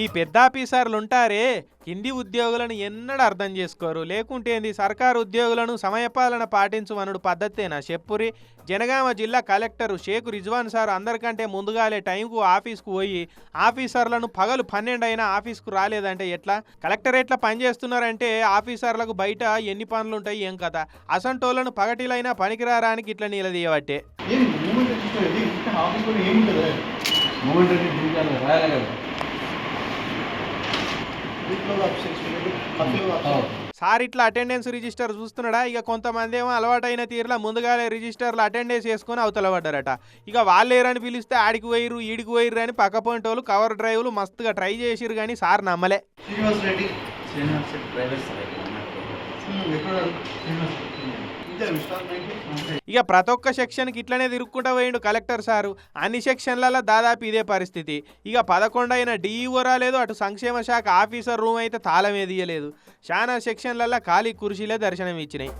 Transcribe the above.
ఈ పెద్ద ఆఫీసర్లు ఉంటారే కింది ఉద్యోగులను ఎన్నడూ అర్థం చేసుకోరు. లేకుంటే ఏంది? సర్కారు ఉద్యోగులను సమయపాలన పాటించమనుడు పద్ధతేనా? చెప్పురి జనగామ జిల్లా కలెక్టర్ షేక్ రిజ్వాన్ సార్ అందరికంటే ముందుగాలే టైంకు ఆఫీస్కు పోయి ఆఫీసర్లను పగలు పన్నెండు అయినా ఆఫీస్కు రాలేదంటే ఎట్లా? కలెక్టరేట్ల పనిచేస్తున్నారంటే ఆఫీసర్లకు బయట ఎన్ని పనులు ఉంటాయి ఏం కదా అసంటోళ్ళను పగటిలైనా పనికిరారానికి ఇట్లా నిలదీయబట్టే ఏం మూమెంట్ సార్ ఇట్లా అటెండెన్స్ రిజిస్టర్ చూస్తున్నాడా? ఇక కొంతమంది ఏమో అలవాటైన తీరులో ముందుగానే రిజిస్టర్లు అటెండెన్స్ చేసుకొని అవతల పడ్డారట. ఇక వాళ్ళేరని పిలిస్తే ఆడికి పోయిర్రు ఈడికి పోయిర్రు అని పక్క పోయిన వాళ్ళు కవర్ డ్రైవ్లు మస్తుగా ట్రై చేసిర్రు కానీ సార్ నమ్మలే. శ్రీనివాస్ రెడ్డి. శ్రీనివాస్ డ్రైవర్ సార్ ఇక ప్రతి ఒక్క సెక్షన్కి ఇట్లనే తిరుక్కుంటా పోయిండు కలెక్టర్ సారు. అన్ని సెక్షన్లలో దాదాపు ఇదే పరిస్థితి. ఇక పదకొండు అయిన డిఈఓ రాలేదు అటు సంక్షేమ శాఖ ఆఫీసర్ రూమ్ అయితే తాళం ఏదియలేదు చాలా సెక్షన్లలో ఖాళీ కుర్చీలే దర్శనం ఇచ్చినాయి